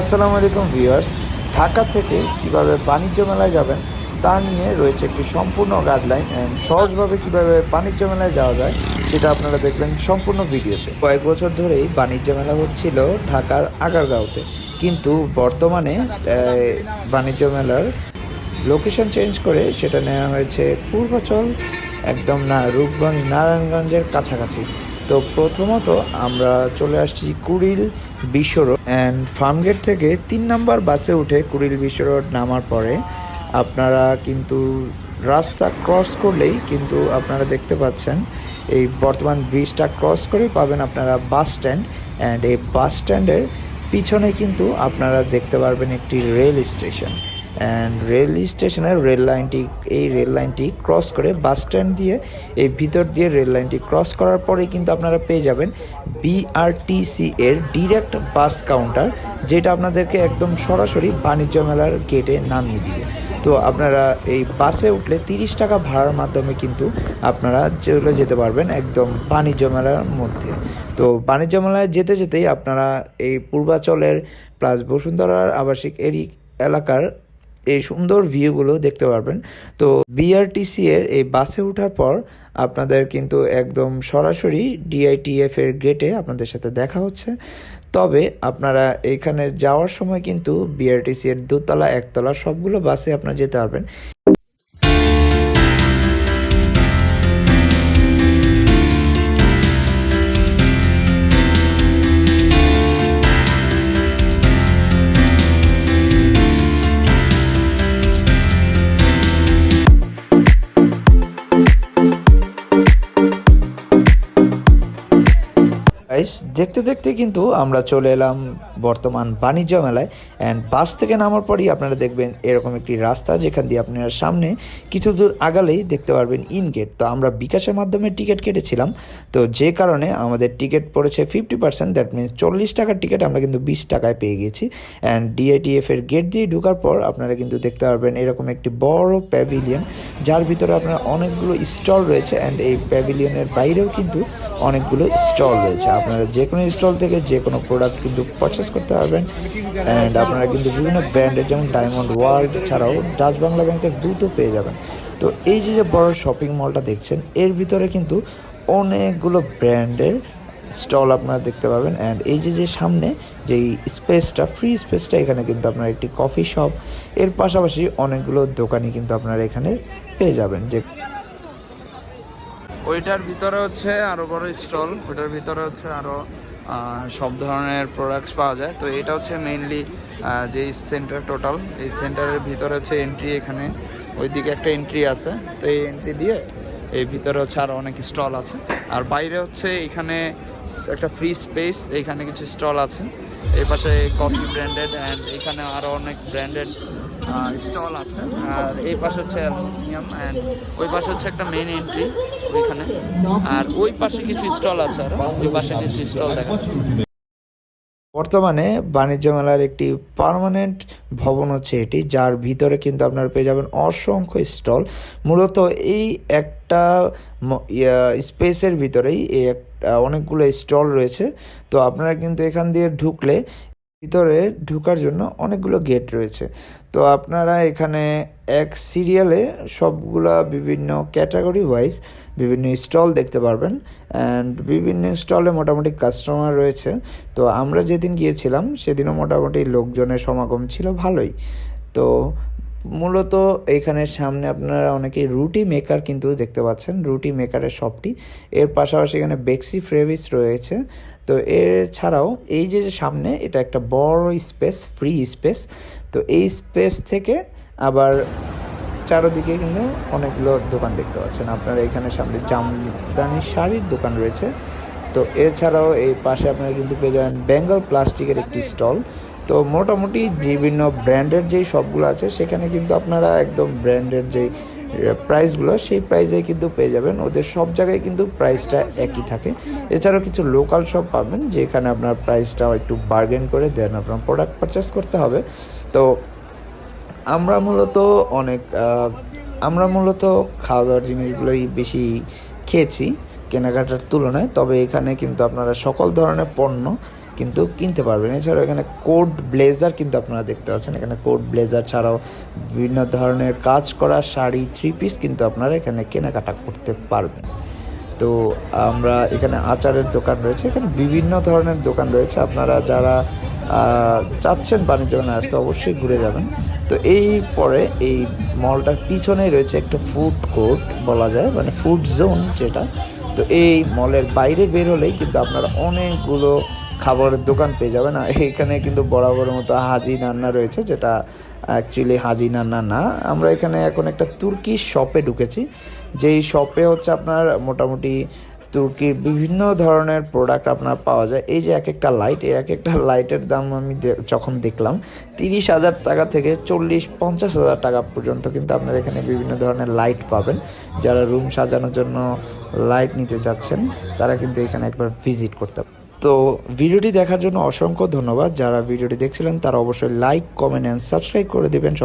আসসালামু আলাইকুম ভিউয়ার্স, ঢাকা থেকে কীভাবে বাণিজ্য মেলায় যাবেন তা নিয়ে রয়েছে একটি সম্পূর্ণ গাইডলাইন অ্যান্ড সহজভাবে কীভাবে বাণিজ্য মেলায় যাওয়া যায় সেটা আপনারা দেখবেন সম্পূর্ণ ভিডিওতে। কয়েক বছর ধরেই বাণিজ্য মেলা হচ্ছিল ঢাকার আগারগাঁওতে, কিন্তু বর্তমানে বাণিজ্য মেলার লোকেশন চেঞ্জ করে সেটা নেওয়া হয়েছে পূর্বাচল, একদম না, রূপগঞ্জ, নারায়ণগঞ্জের কাছাকাছি। তো প্রথমত আমরা চলে আসছি কুড়িল বিশ্ব রোড অ্যান্ড ফার্মগেট থেকে তিন নাম্বার বাসে উঠে কুড়িল বিশ্ব রোড নামার পরে আপনারা কিন্তু রাস্তা ক্রস করলেই কিন্তু আপনারা দেখতে পাচ্ছেন, এই বর্তমান ব্রিজটা ক্রস করে পাবেন আপনারা বাস স্ট্যান্ড অ্যান্ড এই বাস স্ট্যান্ডের পিছনে কিন্তু আপনারা দেখতে পারবেন একটি রেল স্টেশন অ্যান্ড রেল স্টেশনের রেল লাইনটি এই রেল লাইনটি ক্রস করে বাস স্ট্যান্ড দিয়ে, এই ভিতর দিয়ে রেল লাইনটি ক্রস করার পরেই কিন্তু আপনারা পেয়ে যাবেন বিআরটিসি এর ডিরেক্ট বাস কাউন্টার যেটা আপনাদেরকে একদম সরাসরি বাণিজ্য মেলার গেটে নামিয়ে দিবে। তো আপনারা এই বাসে উঠলে তিরিশ টাকা ভাড়ার মাধ্যমে কিন্তু আপনারা চলে যেতে পারবেন একদম বাণিজ্য মেলার মধ্যে। তো বাণিজ্য মেলায় যেতে যেতেই আপনারা এই পূর্বাচলের প্লাস বসুন্ধরার আবাসিক এরি এলাকার এই সুন্দর ভিউগুলো দেখতে পারবেন। তো বিআরটিসি এর এই বাসে ওঠার পর আপনাদের কিন্তু একদম সরাসরি ডিআইটিএফ এর গেটে আপনাদের সাথে দেখা হচ্ছে। তবে আপনারা এখানে যাওয়ার সময় কিন্তু বিআরটিসি এর দোতলা, একতলা সবগুলো বাসে আপনারা যেতে পারবেন। গাইস দেখতে দেখতে কিন্তু আমরা চলে এলাম বর্তমান বাণিজ্য মেলায় অ্যান্ড বাস থেকে নামার পরই আপনারা দেখবেন এরকম একটি রাস্তা যেখান দিয়ে আপনারা সামনে কিছু দূর আগালেই দেখতে পারবেন ইন গেট তো আমরা বিকাশের মাধ্যমে টিকিট কেটেছিলাম। তো যে কারণে আমাদের টিকিট পড়েছে ফিফটি পার্সেন্ট দ্যাট মিনস চল্লিশ টাকার টিকিট আমরা কিন্তু বিশ টাকায় পেয়ে গেছি। অ্যান্ড ডিআইটিএফ এর গেট দিয়ে ঢোকার পর আপনারা কিন্তু দেখতে পারবেন এরকম একটি বড় প্যাভিলিয়ন যার ভিতরে আপনার অনেকগুলো স্টল রয়েছে অ্যান্ড এই প্যাভিলিয়নের বাইরেও কিন্তু অনেকগুলো স্টল রয়েছে। আপনারা যে কোনো স্টল থেকে যে কোনো প্রোডাক্ট কিন্তু পারচেস করতে পারবেন। অ্যান্ড আপনারা কিন্তু বিভিন্ন ব্র্যান্ডের যেমন ডায়মন্ড ওয়ার্ল্ড ছাড়াও ডাচ বাংলা ব্যাংকের দুটো পেয়ে যাবেন। তো এই যে যে বড় শপিং মলটা দেখছেন, এর ভিতরে কিন্তু অনেকগুলো ব্র্যান্ডের স্টল আপনারা দেখতে পাবেন। অ্যান্ড এই যে যে সামনে যেই স্পেসটা ফ্রি স্পেসটা এখানে কিন্তু আপনার একটি কফি শপ এর পাশাপাশি অনেকগুলো দোকানই কিন্তু আপনারা এখানে পেয়ে যাবেন। যে ওইটার ভিতরে হচ্ছে আরও বড় স্টল ওইটার ভিতরে হচ্ছে আরও আহ, সব ধরনের প্রোডাক্টস পাওয়া যায়। তো এটা হচ্ছে মেইনলি যে সেন্টার টোটাল এই সেন্টারের ভিতরে হচ্ছে এন্ট্রি এখানে ওইদিকে একটা এন্ট্রি আছে। তো এই এন্ট্রি দিয়ে এই ভিতরে হচ্ছে আরও অনেক স্টল আছে। আর বাইরে হচ্ছে এখানে একটা ফ্রি স্পেস এখানে কিছু স্টল আছে। এই পাশে কফি ব্র্যান্ডেড অ্যান্ড এখানে আরও অনেক ব্র্যান্ডেড স্টল আছে। আর এই পাশে হচ্ছে অ্যালুমিনিয়াম অ্যান্ড ওই পাশে হচ্ছে একটা মেইন এন্ট্রি ওইখানে। আর ওই পাশে কিছু স্টল আছে আর। ওই পাশে কিছু স্টল দেখা বর্তমানে বাণিজ্য মেলার একটি পার্মানেন্ট ভবন হচ্ছে এটি, যার ভিতরে কিন্তু আপনারা পেয়ে যাবেন অসংখ্য স্টল মূলত এই একটা স্পেসের ভিতরেই এই অনেকগুলো স্টল রয়েছে। তো আপনারা কিন্তু এখান দিয়ে ঢুকলে ভিতরে ঢোকার জন্য অনেকগুলো গেট রয়েছে। তো আপনারা এখানে এক সিরিয়ালে সবগুলা বিভিন্ন ক্যাটাগরি ওয়াইজ বিভিন্ন স্টল দেখতে পারবেন। অ্যান্ড বিভিন্ন স্টলে মোটামুটি কাস্টমার রয়েছে। তো আমরা যেদিন গিয়েছিলাম, সেদিনও মোটামুটি লোকজনের সমাগম ছিল ভালোই। তো মূলত এখানে সামনে আপনারা অনেকে রুটি মেকার কিন্তু দেখতে পাচ্ছেন। রুটি মেকারের শপটি এর পাশাপাশি এখানে বেক্সি ফ্রেভিস রয়েছে। তো এর ছাড়াও এই যে সামনে, এটা একটা বড় স্পেস, ফ্রি স্পেস। তো এই স্পেস থেকে আবার চারোদিকে কিন্তু অনেকগুলো দোকান দেখতে পাচ্ছেন। আপনারা এখানে সামনে জামদানি শাড়ির দোকান রয়েছে। তো এছাড়াও এই পাশে আপনারা কিন্তু পেয়ে যাবেন বেঙ্গল প্লাস্টিকের একটি স্টল। তো মোটামুটি বিভিন্ন ব্র্যান্ডের যেই সবগুলো আছে, সেখানে কিন্তু আপনারা একদম ব্র্যান্ডের যেই প্রাইসগুলো সেই প্রাইসে কিন্তু পেয়ে যাবেন। ওদের সব জায়গায় কিন্তু প্রাইসটা একই থাকে। এছাড়াও কিছু লোকাল শপ পাবেন, যেখানে আপনার প্রাইসটাও একটু বার্গেন করে দেন, আপনার প্রোডাক্ট পারচেস করতে হবে। তো আমরা মূলত অনেক আমরা মূলত খাওয়া দাওয়ার জিনিসগুলোই বেশি খেয়েছি কেনাকাটার তুলনায়। তবে এখানে কিন্তু আপনারা সকল ধরনের পণ্য কিন্তু কিনতে পারবেন। এছাড়াও এখানে কোড ব্লেজার কিন্তু আপনারা দেখতে পাচ্ছেন। এখানে কোড ব্লেজার ছাড়াও বিভিন্ন ধরনের কাজ করা শাড়ি থ্রি পিস কিন্তু আপনারা এখানে কেনাকাটা করতে পারবেন। তো আমরা এখানে আচারের দোকান রয়েছে। এখানে বিভিন্ন ধরনের দোকান রয়েছে। আপনারা যারা চাচ্ছেন বাণিজ্য মেলায় আসতে অবশ্যই ঘুরে যাবেন। তো এই পরে এই মলটার পিছনেই রয়েছে একটা ফুড কোর্ট বলা যায় মানে ফুড জোন যেটা। তো এই মলের বাইরে বের হলেই কিন্তু আপনারা অনেকগুলো খাবারের দোকান পেয়ে যাবেন আর এখানে কিন্তু বরাবর মতো হাজি নান্না রয়েছে, যেটা অ্যাকচুয়ালি হাজি নান্না না। আমরা এখানে এখন একটা তুর্কি শপে ঢুকেছি, যেই শপে হচ্ছে আপনার মোটামুটি তুর্কির বিভিন্ন ধরনের প্রোডাক্ট আপনার পাওয়া যায়। এই যে এক একটা লাইট এই এক একটা লাইটের দাম আমি যখন দেখলাম, তিরিশ হাজার টাকা থেকে চল্লিশ, পঞ্চাশ হাজার টাকা পর্যন্ত কিন্তু আপনারা এখানে বিভিন্ন ধরনের লাইট পাবেন। যারা রুম সাজানোর জন্য লাইট নিতে যাচ্ছেন তারা কিন্তু এখানে একবার ভিজিট করতে পারেন। তো ভিডিওটি দেখার জন্য অসংখ্য ধন্যবাদ। যারা ভিডিওটি দেখছিলেন, তারা অবশ্যই লাইক কমেন্ট অ্যান্ড সাবস্ক্রাইব করে দেবেন। সবাই